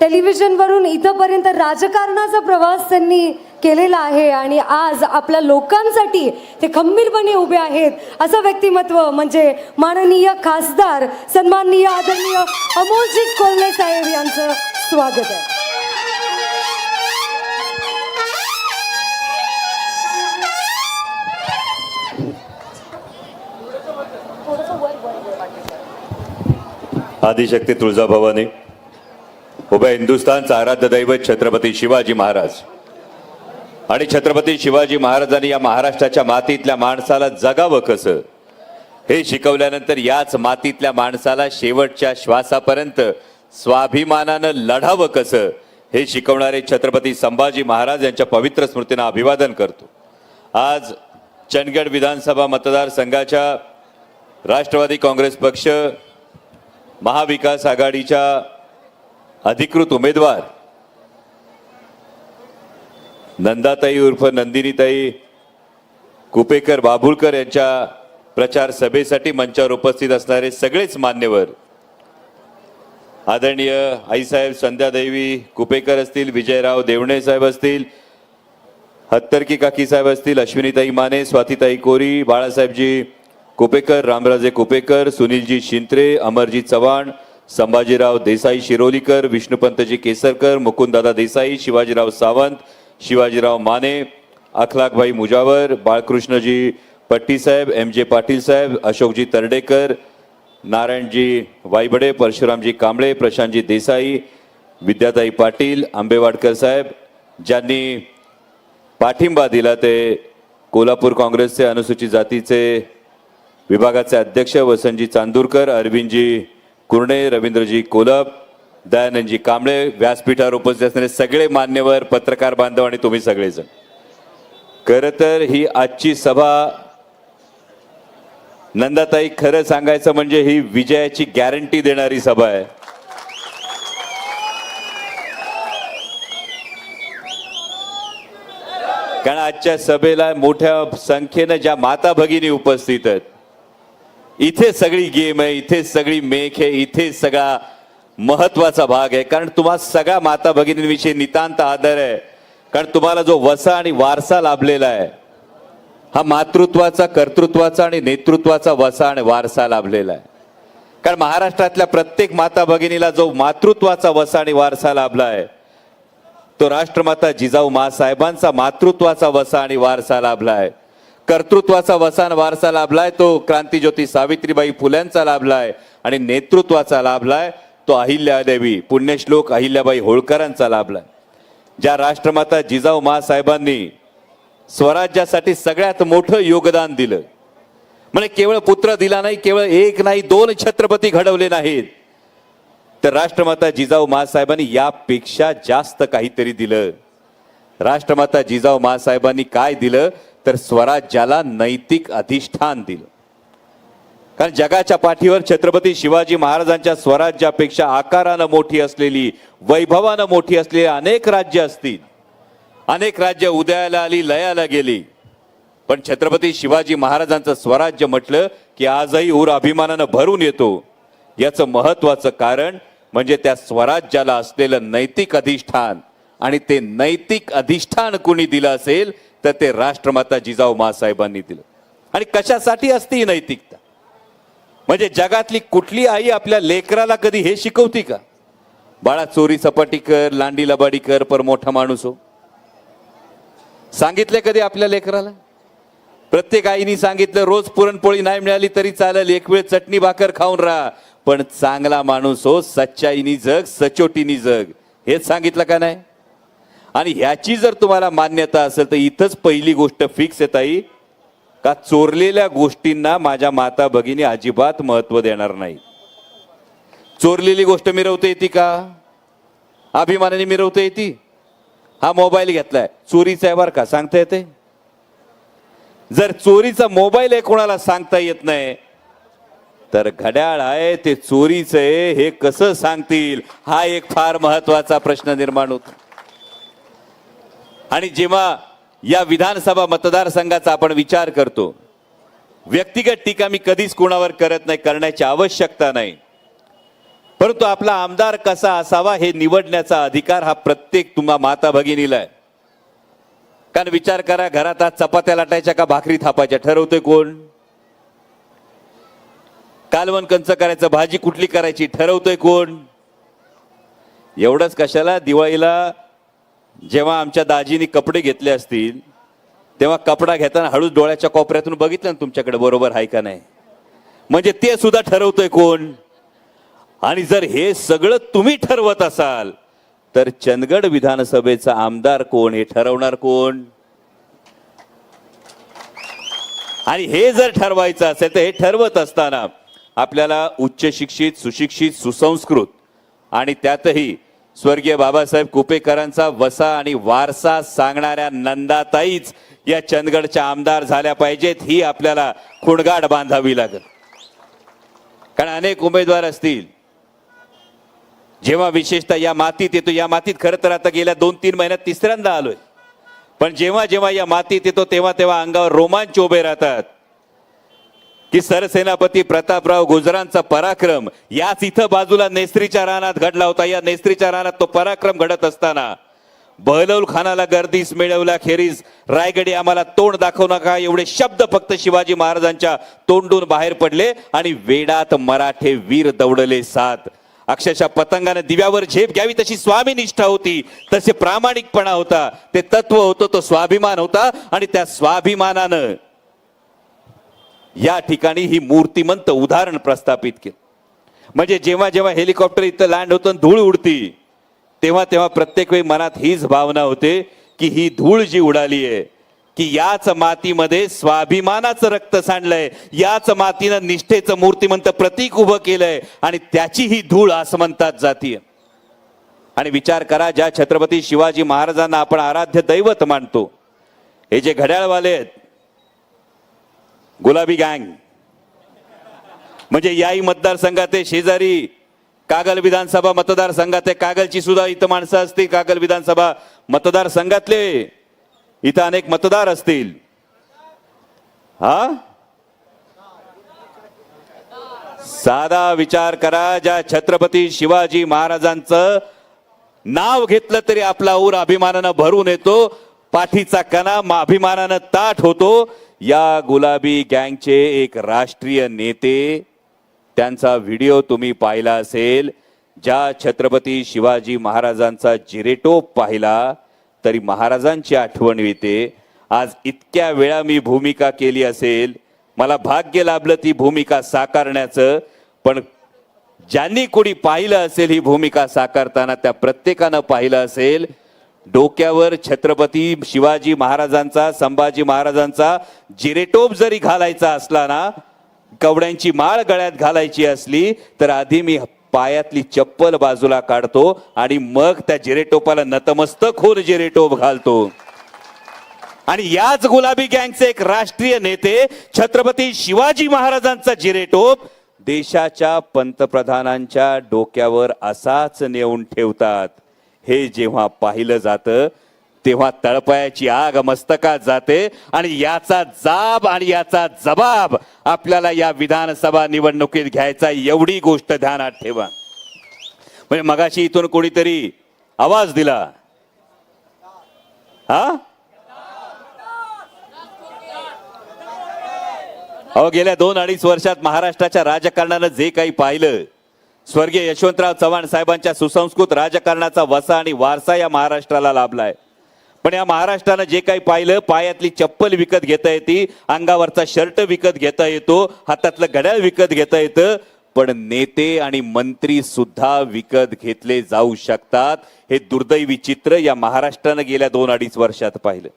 टेलिव्हिजनवरून इथंपर्यंत राजकारणाचा प्रवास त्यांनी केलेला आहे आणि आज आपल्या लोकांसाठी ते खंबीरपणे उभे आहेत. असं व्यक्तिमत्व म्हणजे माननीय खासदार सन्माननीय आदरणीय अमोलजी कोल्हे साहेब यांचं स्वागत आहे. आदिशक्ती तुळजाभवानी. उभ्या हिंदुस्थानचं आराध्य दैवत छत्रपती शिवाजी महाराज. आणि छत्रपती शिवाजी महाराजांनी या महाराष्ट्राच्या मातीतल्या माणसाला जगावं कसं? हे शिकवल्यानंतर याच मातीतल्या माणसाला शेवटच्या श्वासापर्यंत स्वाभिमानानं लढावं कसं? हे शिकवणारे छत्रपती संभाजी महाराज यांच्या पवित्र स्मृतींना अभिवादन करतो. आज चंदगड विधानसभा मतदारसंघाच्या राष्ट्रवादी काँग्रेस पक्ष महाविकास आघाडीच्या अधिकृत उमेदवार. नंदाताई उर्फ नंदिनीताई कुपेकर बाबुळकर यांच्या प्रचार सभेसाठी मंचावर उपस्थित असणारे सगळेच मान्यवर. आदरणीय आईसाहेब संध्यादेवी कुपेकर असतील विजयराव देवणे साहेब असतील हत्तरकी काकी साहेब असतील अश्विनीताई माने स्वातीताई कोरी बाळासाहेबजी कुपेकर रामराजे कुपेकर सुनीलजी शिंत्रे अमरजी चव्हाण संभाजीराव देसाई शिरोलीकर विष्णुपंतजी केसरकर मुकुंददादा देसाई शिवाजीराव सावंत शिवाजीराव माने अखलाकभाई मुजावर बाळकृष्णजी पट्टीसाहेब एम जे पाटील साहेब अशोकजी तरडेकर नारायणजी वायबडे परशुरामजी कांबळे प्रशांतजी देसाई विद्याताई पाटील आंबेवाडकर साहेब ज्यांनी पाठिंबा दिला ते कोल्हापूर काँग्रेसचे अनुसूचित जातीचे विभागाचे अध्यक्ष वसंतजी चांदूरकर अरविंदजी कुर्णे रवींद्रजी कोलप दयानंदजी कांबळे व्यासपीठावर उपस्थित असणारे सगळे मान्यवर पत्रकार बांधव आणि तुम्ही सगळेजण. खरं तर ही आजची सभा नंदाताई खरं सांगायचं म्हणजे ही विजयाची गॅरंटी देणारी सभा आहे. कारण आजच्या सभेला मोठ्या संख्येनं ज्या माता भगिनी उपस्थित आहेत इथे सगळी गेम आहे इथे सगळी मेख आहे इथे सगळा महत्त्वाचा भाग आहे. कारण तुम्हा सगळ्या माता भगिनींविषयी नितांत आदर आहे. कारण तुम्हाला जो वसा आणि वारसा लाभलेला आहे हा मातृत्वाचा कर्तृत्वाचा आणि नेतृत्वाचा वसा आणि वारसा लाभलेला आहे. कारण महाराष्ट्रातल्या प्रत्येक माता भगिनीला जो मातृत्वाचा वसा आणि वारसा लाभला आहे तो राष्ट्रमाता जिजाऊ मासाहेबांचा मातृत्वाचा वसा आणि वारसा लाभला आहे. कर्तृत्वाचा वसान वारसा लाभलाय तो. क्रांतीज्योती सावित्रीबाई फुल्यांचा लाभलाय आणि नेतृत्वाचा लाभलाय तो अहिल्यादेवी. पुण्यश्लोक अहिल्याबाई होळकरांचा लाभलाय. ज्या राष्ट्रमाता जिजाऊ मासाहेबांनी स्वराज्यासाठी सगळ्यात मोठं योगदान दिलं. म्हणजे केवळ पुत्र दिला नाही केवळ एक नाही दोन छत्रपती घडवले नाहीत. तर राष्ट्रमाता जिजाऊ मासाहेबांनी यापेक्षा जास्त काहीतरी दिलं. राष्ट्रमाता जिजाऊ मासाहेबांनी काय दिलं? तर स्वराज्याला नैतिक अधिष्ठान दिलं. कारण जगाच्या पाठीवर छत्रपती शिवाजी महाराजांच्या स्वराज्यापेक्षा आकारानं मोठी असलेली वैभवानं मोठी असलेली अनेक राज्य असतील. अनेक राज्य उदयाला आली लयाला गेली. पण छत्रपती शिवाजी महाराजांचं स्वराज्य म्हटलं की आजही ऊर अभिमानानं भरून येतो. याचं महत्वाचं कारण म्हणजे त्या स्वराज्याला असलेलं नैतिक अधिष्ठान. आणि ते नैतिक अधिष्ठान कोणी दिलं असेल तर ते राष्ट्रमाता जिजाऊ मासाहेबांनी दिलं. आणि कशासाठी असते ही नैतिकता? म्हणजे जगातली कुठली आई आपल्या लेकराला कधी हे शिकवती का? बाळा चोरी सपाटी कर लांडी लबाडी कर पर मोठा माणूस हो. सांगितले कधी आपल्या लेकराला? प्रत्येक आईनी सांगितलं रोज पुरणपोळी नाही मिळाली तरी चालेल एक वेळ चटणी भाकर खाऊन राहा. पण चांगला माणूस हो सच्चाईनी जग सचोटीनी जग. हेच सांगितलं का नाही? आणि ह्याची जर तुम्हाला मान्यता असेल तर इथंच पहिली गोष्ट फिक्स आहे ताई का चोरलेल्या गोष्टींना माझ्या माता भगिनी अजिबात महत्त्व देणार नाही. चोरलेली गोष्ट मिरवता येते का? अभिमानाने मिरवता येते? हा मोबाईल घेतलाय. चोरीचा आहे बरं का? सांगता येते? जर चोरीचा मोबाईल आहे कोणाला सांगता येत नाही तर घड्याळ आहे ते चोरीचं आहे हे कसं सांगतील? हा एक फार महत्त्वाचा प्रश्न निर्माण होतो. आणि जेव्हा या विधानसभा मतदारसंघाचा आपण विचार करतो व्यक्तिगत टीका मी कधीच कोणावर करत नाही करण्याची आवश्यकता नाही. परंतु आपला आमदार कसा असावा हे निवडण्याचा अधिकार हा प्रत्येक तुम्हा माता भगिनीला आहे. कारण विचार करा घरात आज चपात्या लाटायच्या का भाकरी थापायच्या ठरवतोय कोण? कालवण कंच करायचं भाजी कुठली करायची ठरवतोय कोण? एवढंच कशाला दिवाळीला जेव्हा आमच्या दाजीनी कपडे घेतले असतील तेव्हा कपडा घेताना हळूच डोळ्याच्या कोपऱ्यातून बघितलं ना तुमच्याकडे बरोबर आहे का नाही? म्हणजे ते सुद्धा ठरवतोय कोण? आणि जर हे सगळं तुम्ही ठरवत असाल तर चंदगड विधानसभेचा आमदार कोण? हे ठरवणार कोण? आणि हे जर ठरवायचं असेल तर हे ठरवत असताना आपल्याला उच्च शिक्षित सुशिक्षित सुसंस्कृत आणि त्यातही स्वर्गीय बाबासाहेब कुपेकरांचा वसा आणि वारसा सांगणाऱ्या नंदाताईच या चंदगडच्या आमदार झाल्या पाहिजेत ही आपल्याला खुणगाड बांधावी लागेल. कारण अनेक उमेदवार असतील. जेव्हा विशेषतः या मातीत येतो या मातीत खरं तर आता गेल्या दोन तीन महिन्यात तिसऱ्यांदा आलोय. पण जेव्हा जेव्हा या मातीत येतो तेव्हा तेव्हा अंगावर रोमांच उभे राहतात. की सरसेनापती प्रतापराव गुजरांचा पराक्रम याच इथं बाजूला नेस्त्रीच्या रानात घडला होता. या नेस्त्रीच्या रानात तो पराक्रम घडत असताना बहलौल खानाला गर्दीस मिळवला. खेरीज रायगडी आम्हाला तोंड दाखवू नका. एवढे शब्द फक्त शिवाजी महाराजांच्या तोंडून बाहेर पडले आणि वेडात मराठे वीर दौडले सात. अक्षरशः पतंगाने दिव्यावर झेप घ्यावी तशी स्वामी निष्ठा होती. तसे प्रामाणिकपणा होता. ते तत्व होतं तो स्वाभिमान होता आणि त्या स्वाभिमानानं या ठिकाणी ही मूर्तिमंत उदाहरण प्रस्थापित केलं. म्हणजे जेव्हा जेव्हा हेलिकॉप्टर इथं लँड होतं धूळ उडती तेव्हा तेव्हा प्रत्येक वेळी मनात हीच भावना होते की ही धूळ जी उडाली आहे की याच मातीमध्ये स्वाभिमानाचं रक्त सांडलंय याच मातीनं निष्ठेचं मूर्तिमंत प्रतीक उभं केलंय आणि त्याची ही धूळ आसमंतात जातीय. आणि विचार करा ज्या छत्रपती शिवाजी महाराजांना आपण आराध्य दैवत मानतो हे जे घड्याळवाले आहेत गुलाबी गँग. म्हणजे याही मतदारसंघात शेजारी कागल विधानसभा मतदारसंघात कागलची सुद्धा इथं माणसं असतील कागल विधानसभा मतदारसंघातले. इथं अनेक मतदार असतील. हा? साधा विचार करा ज्या छत्रपती शिवाजी महाराजांचं नाव घेतलं तरी आपला ऊर अभिमानानं भरून येतो पाठीचा कणा अभिमानानं ताठ होतो. या गुलाबी गँगचे एक राष्ट्रीय नेते त्यांचा व्हिडिओ तुम्ही पाहिला असेल. ज्या छत्रपती शिवाजी महाराजांचा जिरेटोप पाहिला तरी महाराजांची आठवण येते. आज इतक्या वेळा मी भूमिका केली असेल. मला भाग्य लाभलं ती भूमिका साकारण्याचं पण ज्यांनी कोणी पाहिलं असेल ही भूमिका साकारताना त्या प्रत्येकानं पाहिलं असेल. डोक्यावर छत्रपती शिवाजी महाराजांचा संभाजी महाराजांचा जिरेटोप जरी घालायचा असला ना कवड्यांची माळ गळ्यात घालायची असली तर आधी मी पायातली चप्पल बाजूला काढतो आणि मग त्या जिरेटोपाला नतमस्तक होऊन जिरेटोप घालतो. आणि याच गुलाबी गँगचे एक राष्ट्रीय नेते छत्रपती शिवाजी महाराजांचा जिरेटोप देशाच्या पंतप्रधानांच्या डोक्यावर असाच नेऊन ठेवतात. हे जेव्हा पाहिलं जातं तेव्हा तळपायाची आग मस्तकात जाते आणि याचा जाब आणि याचा जबाब आपल्याला या विधानसभा निवडणुकीत घ्यायचा एवढी गोष्ट ध्यानात ठेवा. म्हणजे मगाशी इथून कोणीतरी आवाज दिला. हा? अहो गेल्या दोन अडीच वर्षात महाराष्ट्राच्या राजकारणानं जे काही पाहिलं स्वर्गीय यशवंतराव चव्हाण साहेबांच्या सुसंस्कृत राजकारणाचा वसा आणि वारसा या महाराष्ट्राला लाभलाय. पण या महाराष्ट्रानं जे काही पाहिलं पायातली चप्पल विकत घेता येते अंगावरचा शर्ट विकत घेता येतो हातातलं घड्याळ विकत घेता येतं पण नेते आणि मंत्री सुद्धा विकत घेतले जाऊ शकतात हे दुर्दैवी चित्र या महाराष्ट्रानं गेल्या दोन अडीच वर्षात पाहिलं.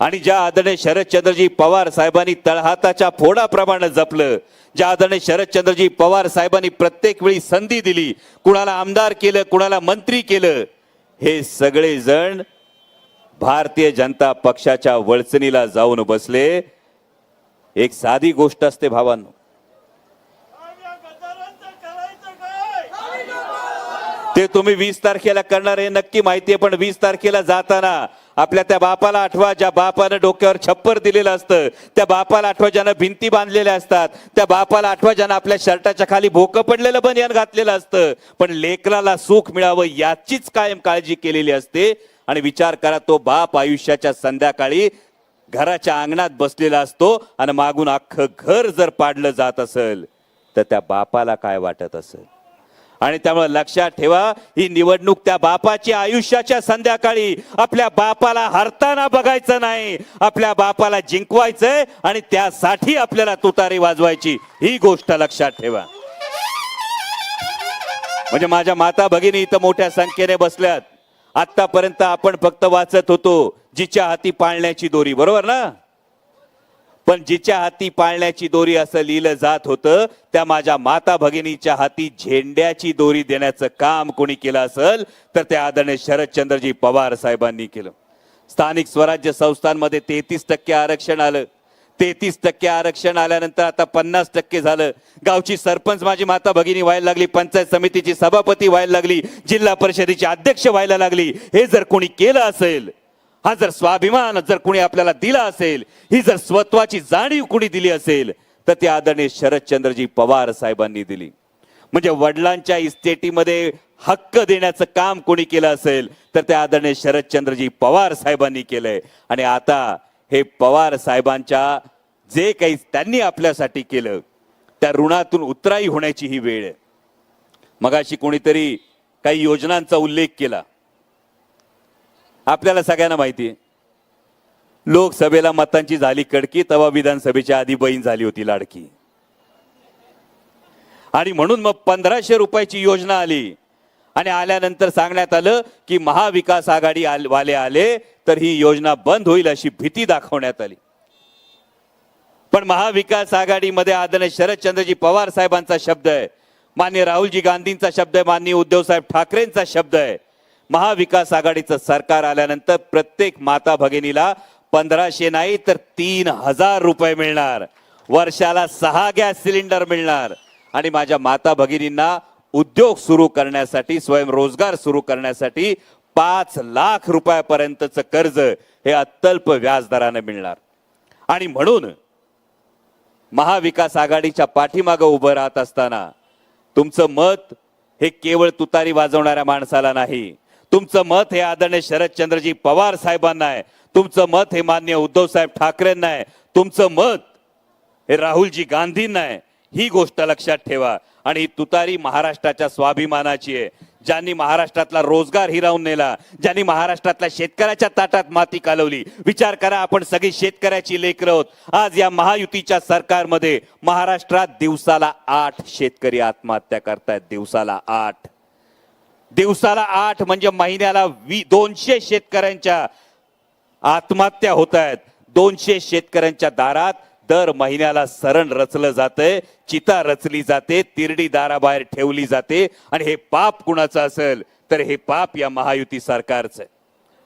आणि ज्या आदरणीय शरदचंद्रजी पवार साहेबांनी तळहाताच्या फोडाप्रमाणे जपलं ज्या आदरणीय शरदचंद्रजी पवार साहेबांनी प्रत्येक वेळी संधी दिली कुणाला आमदार केलं कुणाला मंत्री केलं हे सगळेजण भारतीय जनता पक्षाच्या वळचणीला जाऊन बसले. एक साधी गोष्ट असते भावांनो. ते तुम्ही वीस तारखेला करणार हे नक्की माहिती आहे पण वीस तारखेला जाताना आपल्या त्या बापाला आठवा ज्या बापानं डोक्यावर छप्पर दिलेलं असतं त्या बापाला आठवा ज्यानं भिंती बांधलेल्या असतात त्या बापाला आठवा ज्यानं आपल्या शर्टाच्या खाली भोकं पडलेलं बनियान घातलेलं असतं. पण लेकराला सुख मिळावं याचीच कायम काळजी केलेली असते. आणि विचार करा तो बाप आयुष्याच्या संध्याकाळी घराच्या अंगणात बसलेला असतो आणि मागून अख्खं घर जर पाडलं जात असेल तर त्या बापाला काय वाटत असेल? आणि त्यामुळे लक्षात ठेवा ही निवडणूक त्या बापाची आयुष्याच्या संध्याकाळी. आपल्या बापाला हरताना बघायचं नाही. आपल्या बापाला जिंकवायचंय आणि त्यासाठी आपल्याला तुतारी वाजवायची. ही गोष्ट लक्षात ठेवा. म्हणजे माझ्या माता भगिनी इथं मोठ्या संख्येने बसल्यात. आतापर्यंत आपण फक्त वाचत होतो जिच्या हाती पाळण्याची दोरी. बरोबर ना? पण जिच्या हाती पाळण्याची दोरी असं लिहिलं जात होतं त्या माझ्या माता भगिनीच्या हाती झेंड्याची दोरी देण्याचं काम कोणी केलं असेल तर ते आदरणीय शरदचंद्रजी पवार साहेबांनी केलं. स्थानिक स्वराज्य संस्थांमध्ये तेहतीस टक्के आरक्षण आलं. तेहतीस टक्के आरक्षण आल्यानंतर आता पन्नास टक्के झालं. गावची सरपंच माझी माता भगिनी व्हायला लागली पंचायत समितीची सभापती व्हायला लागली जिल्हा परिषदेची अध्यक्ष व्हायला लागली. हे जर कोणी केलं असेल हा जर स्वाभिमान जर कुणी आपल्याला दिला असेल ही जर स्वत्वाची जाणीव कुणी दिली असेल तर ते आदरणीय शरदचंद्रजी पवार साहेबांनी दिली. म्हणजे वडिलांच्या इस्टेटीमध्ये हक्क देण्याचं काम कोणी केलं असेल तर ते आदरणीय शरदचंद्रजी पवार साहेबांनी केलंय. आणि आता हे पवार साहेबांच्या जे काही त्यांनी आपल्यासाठी केलं त्या ऋणातून उतराई होण्याची ही वेळ आहे. मगाशी कोणीतरी काही योजनांचा उल्लेख केला. आपल्याला सगळ्यांना माहिती आहे. लोकसभेला मतांची झाली कडकी तेव्हा विधानसभेच्या आधी बहीण झाली होती लाडकी. आणि म्हणून मग पंधराशे रुपयाची योजना आली. आणि आल्यानंतर सांगण्यात आलं की महाविकास आघाडी वाले आले तर ही योजना बंद होईल अशी भीती दाखवण्यात आली. पण महाविकास आघाडीमध्ये आदरणीय शरदचंद्रजी पवार साहेबांचा शब्द आहे. मान्य राहुलजी गांधींचा शब्द आहे माननीय उद्धव साहेब ठाकरेंचा शब्द आहे. महाविकास आघाडीचं सरकार आल्यानंतर प्रत्येक माता भगिनीला पंधराशे नाही तर तीन हजार रुपये मिळणार. वर्षाला सहा गॅस सिलेंडर मिळणार. आणि माझ्या माता भगिनींना उद्योग सुरू करण्यासाठी स्वयंरोजगार सुरू करण्यासाठी पाच लाख रुपयापर्यंतचं कर्ज हे अत्यल्प व्याजदराने मिळणार. आणि म्हणून महाविकास आघाडीच्या पाठीमागं उभं राहत असताना तुमचं मत हे केवळ तुतारी वाजवणाऱ्या माणसाला नाही तुमचं मत हे आदरणीय शरदचंद्रजी पवार साहेबांना आहे. तुमचं मत हे मान्य उद्धव साहेब ठाकरेंना आहे. तुमचं मत हे राहुलजी गांधींना आहे. ही गोष्ट लक्षात ठेवा. आणि ही तुतारी महाराष्ट्राच्या स्वाभिमानाची आहे. ज्यांनी महाराष्ट्रातला रोजगार हिरावून नेला ज्यांनी महाराष्ट्रातल्या शेतकऱ्याच्या ताटात माती कालवली विचार करा आपण सगळी शेतकऱ्याची लेकर आहोत. आज या महायुतीच्या सरकारमध्ये महाराष्ट्रात दिवसाला आठ शेतकरी आत्महत्या करतायत. दिवसाला आठ. दिवसाला आठ म्हणजे महिन्याला वी दोनशे शेतकऱ्यांच्या आत्महत्या होत आहेत दोनशे शेतकऱ्यांच्या दारात दर महिन्याला सरण रचलं जातंय चिता रचली जाते तिरडी दाराबाहेर ठेवली जाते आणि हे पाप कुणाचं असेल तर हे पाप या महायुती सरकारचं आहे.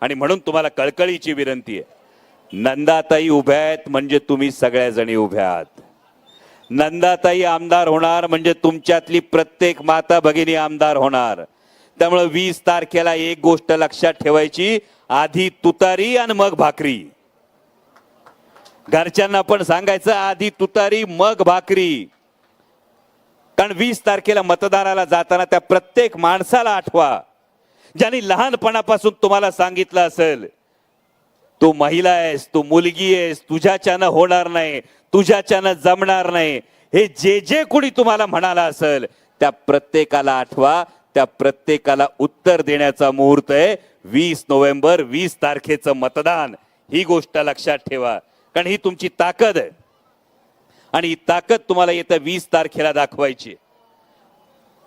आणि म्हणून तुम्हाला कळकळीची विनंती आहे. नंदाताई उभ्या आहेत म्हणजे तुम्ही सगळ्याजणी उभ्या आहात. नंदाताई आमदार होणार म्हणजे तुमच्यातली प्रत्येक माता भगिनी आमदार होणार. त्यामुळे वीस तारखेला एक गोष्ट लक्षात ठेवायची. आधी तुतारी आणि मग भाकरी. घरच्यांना पण सांगायचं आधी तुतारी मग भाकरी. कारण वीस तारखेला मतदानाला जाताना त्या प्रत्येक माणसाला आठवा. ज्यांनी लहानपणापासून तुम्हाला सांगितलं असेल तू महिला आहेस तू मुलगी आहेस तुझ्याच्यानं होणार नाही तुझ्याच्यानं जमणार नाही. हे जे जे कोणी तुम्हाला म्हणाला असेल त्या प्रत्येकाला आठवा. त्या प्रत्येकाला उत्तर देण्याचा मुहूर्त आहे. वीस नोव्हेंबर वीस तारखेचं मतदान. ही गोष्ट लक्षात ठेवा. कारण ही तुमची ताकद आहे. आणि ही ताकद तुम्हाला येत्या वीस तारखेला दाखवायची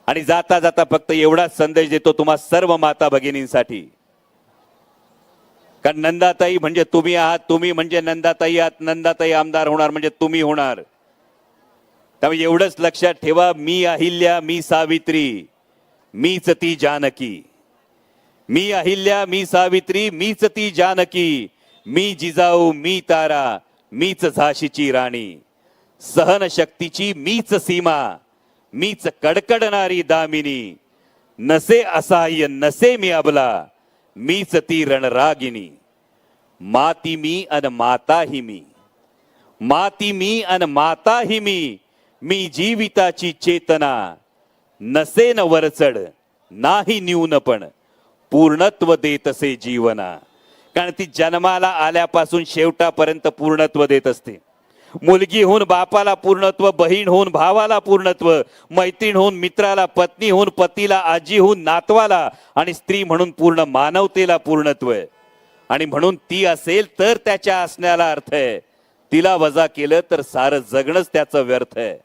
आणि जाता जाता फक्त एवढाच संदेश देतो तुम्हा सर्व माता भगिनींसाठी. कारण नंदाताई म्हणजे तुम्ही आहात तुम्ही म्हणजे नंदाताई आहात नंदाताई आमदार होणार म्हणजे तुम्ही होणार. त्यामुळे एवढंच लक्षात ठेवा मी अहिल्या मी सावित्री. मीच ती जानकी. मी अहिल्या मी सावित्री मीच ती जानकी. मी जिजाऊ मी तारा मीच झाशीची राणी. सहन शक्तीची मीच सीमा मीच कडकडणारी दामिनी. नसे असहाय्य नसे मी अबला मीच ती रणरागिनी. माती मी अन माता ही मी. माती मी अन माता ही मी. मी जीविताची चेतना नसेन वरचढ नाही न्यून पण. पूर्णत्व देत असे जीवना. कारण ती जन्माला आल्यापासून शेवटापर्यंत पूर्णत्व देत असते. मुलगी होऊन बापाला पूर्णत्व बहीण होऊन भावाला पूर्णत्व मैत्रीण होऊन मित्राला पत्नी होऊन पतीला आजी होऊन नातवाला आणि स्त्री म्हणून पूर्ण मानवतेला पूर्णत्व आहे. आणि म्हणून ती असेल तर त्याच्या असण्याला अर्थ आहे. तिला वजा केलं तर सारं जगणंच त्याचं व्यर्थ आहे.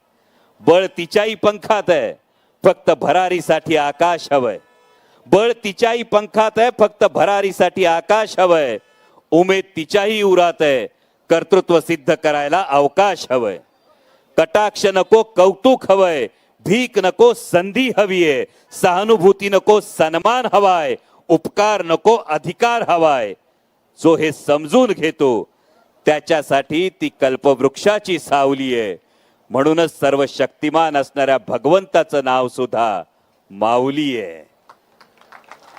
बळ तिच्याही पंखात आहे. फक्त भरारीसाठी आकाश हवंय. बळ तिच्याही पंखात आहे फक्त भरारीसाठी आकाश हवंय. उमेद तिच्याही उरात आहे कर्तृत्व सिद्ध करायला अवकाश हवंय. कटाक्ष नको कौतुक हवंय भीक नको संधी हवीये सहानुभूती नको सन्मान हवाय उपकार नको अधिकार हवाय. जो हे समजून घेतो त्याच्यासाठी ती कल्पवृक्षाची सावली आहे. म्हणूनच सर्व शक्तिमान असणाऱ्या भगवंताचं नाव सुद्धा माऊली आहे.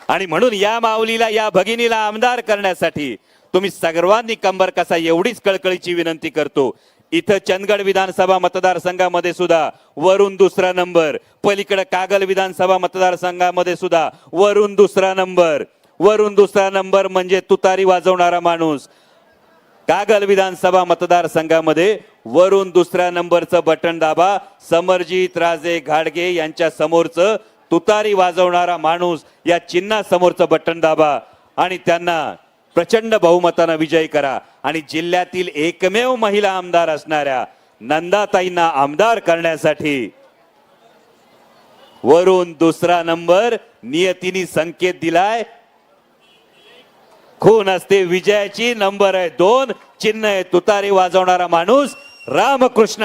आणि म्हणून या माऊलीला या भगिनीला आमदार करण्यासाठी तुम्ही सर्वांनी कंबर कसा एवढीच कळकळीची विनंती करतो. इथं चंदगड विधानसभा मतदारसंघामध्ये सुद्धा वरून दुसरा नंबर. पलीकडे कागल विधानसभा मतदारसंघामध्ये सुद्धा वरून दुसरा नंबर. वरून दुसरा नंबर म्हणजे तुतारी वाजवणारा माणूस. कागल विधानसभा मतदारसंघामध्ये वरून दुसऱ्या नंबरचं बटन दाबा. समरजीत राजे घाडगे यांच्या समोरचं तुतारी वाजवणारा माणूस या चिन्हा समोरचं बटन दाबा. आणि त्यांना प्रचंड बहुमतानं विजयी करा. आणि जिल्ह्यातील एकमेव महिला आमदार असणाऱ्या नंदाताईंना आमदार करण्यासाठी वरून दुसरा नंबर नियतीने संकेत दिलाय. खून असते विजयाची नंबर आहे दोन. चिन्ह आहे तुतारी वाजवणारा माणूस. రామకృష్ణ